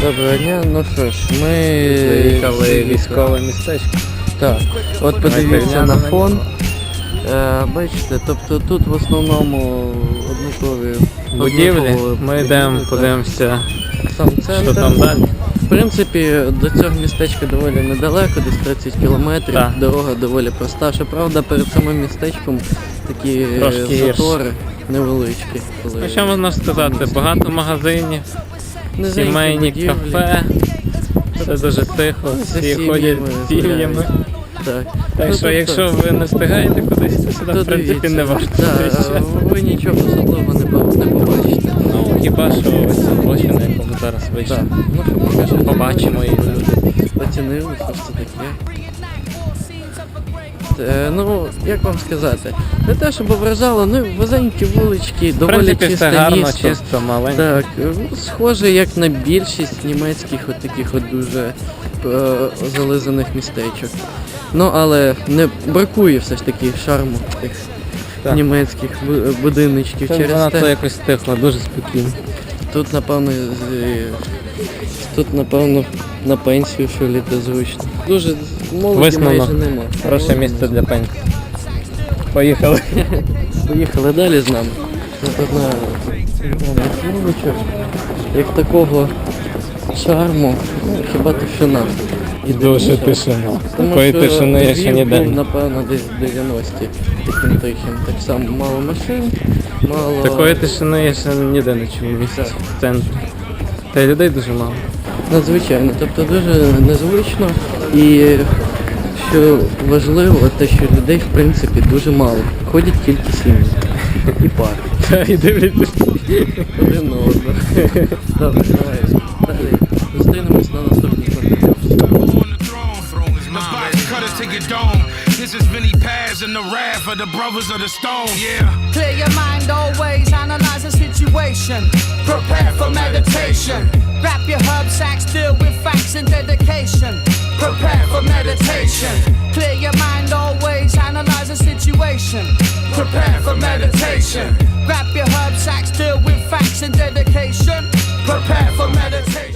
Доброго дня. Ну що ж, ми Заїхали військове містечко. Так. От подивіться на фон. Е, бачите, тобто тут в основному однакові Будівлі. Ми йдемо, подивимося. Сам центр. що там далі. В принципі, до цього містечка доволі недалеко, десь 30 кілометрів. Так. Дорога доволі проста. Щоправда, перед самим містечком такі Трошки гірше. затори невеличкі. коли- що можна сказати? Багато магазинів, сімейні кафе. Все дуже тихо, всі ходять гуляють. Так. Так Ну, що, якщо ви не встигаєте кудись, то сюди в принципі не варто. Ви нічого особливого не, по- не побачите. Ну, хіба що ось ця площа, на яку ми зараз вийшли. Ну. Побачимо її. люди оцінили, що це таке. Е, ну, як вам сказати, не те, щоб вражало, ну вузенькі вулички, доволі принципі, чисте все гарно, місто. чисто, маленько. Так, ну, схоже, як на більшість німецьких от таких от дуже е, зализаних містечок. Ну, але не бракує все ж таки шарму тих Так. німецьких бу- будиночків. Це Через те, якось тихо, дуже спокійно. тут, напевно, з- тут, напевно, на пенсію що літи зручно. Дуже молоді Висновок. майже нема. Хороше місце для пенсії. Поїхали. Поїхали далі з нами. Напевно, вуличок, як такого шарму, ну, хіба тишина. І Дуже тишина. Тому Такої що тишини я ще Львів ніде. був, не- напевно, десь в 90-ті таким тихим. Так само мало машин, мало. Такої тишини я ще ніде не чув в місті, в центрі. Та й людей дуже мало. Надзвичайно, тобто дуже незвично і що важливо, те, що людей в принципі дуже мало. Ходять тільки сім'ї і пари. Й дивляться. Один на одного. Добре, давай. Зустрінемось на наступній to your dome. This is Vinny Paz and the wrath of the brothers of the stone. Yeah. Clear your mind always, analyze the situation. Prepare for meditation. your herb sacks deal with facts and dedication. Prepare for meditation. Clear your mind always, analyze a situation. Prepare for meditation. Grab your herb sacks deal with facts and dedication. Prepare for meditation.